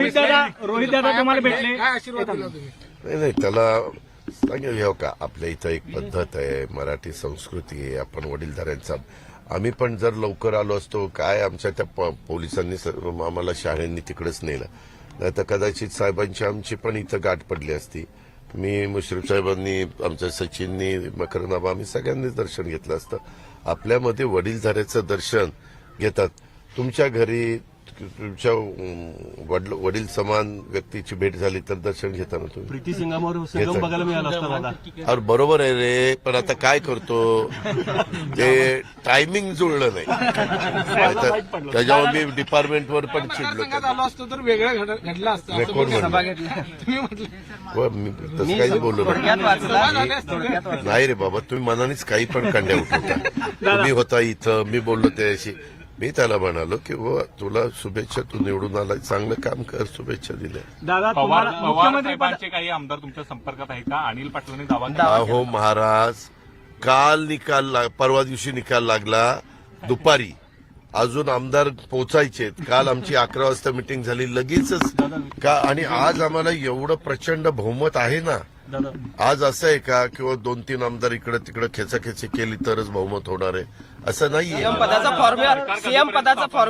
रोहित दादा रोहित दादा तुम्हाला भेटले? काय आशीर्वाद दिला तुम्ही? नाही नाही त्याला सांगेल हे का आपल्या इथं एक पद्धत आहे मराठी संस्कृती आहे आपण वडीलधाऱ्यांचा. आम्ही पण जर लवकर आलो असतो काय आमच्या त्या प- पोलिसांनी सर्व आम्हाला शाळांनी तिकडेच नेलं. नाही तर कदाचित साहेबांची आमची पण इथं गाठ पडली असती. मी मुश्रीफ साहेबांनी आमच्या सचिननी मकरनाबा आम्ही सगळ्यांनीच दर्शन घेतलं असतं. आपल्यामध्ये वडीलधाऱ्याचं दर्शन घेतात. तुमच्या घरी तुमच्या वडील वडील समान व्यक्तीची भेट झाली तर दर्शन घेताना तुम्ही? प्रीती सिंगामवर घेतात. संगम बघायला मिळाला असता दादा अरे बरोबर आहे रे पण आता काय करतो? ते टायमिंग जुळलं नाही. त्याच्यावर मी डिपार्टमेंटवर पण चिडलो असतो तर वेगळं घडलं असतं. तसं काही बोललो? नाही. रे बाबा तुम्ही मनानेच काही पण कांड्या उठवता. तुम्ही होता इथं मी बोललो त्याशी मी त्याला म्हणालो की व तुला शुभेच्छा तू निवडून आला चांगलं काम कर शुभेच्छा दिल्या. दादा पवार साहेबांचे काही आमदार तुमच्या संपर्कात आहे का? अनिल पाटलांनी दावा अहो महाराज काल निकाल लाग- परवा दिवशी निकाल लागला. दुपारी. अजून आमदार पोचायचे काल आमची अकरा वाजता मिटिंग झाली. लगेचच का आणि आज आम्हाला एवढं प्रचंड बहुमत आहे ना आज असं आहे का किंवा दोन तीन आमदार इकडे तिकडे खेचाखेची केली तरच बहुमत होणार आहे? असं नाहीये. पदाचा फॉर्म्युला सीएम पदाचा फॉर्म्युला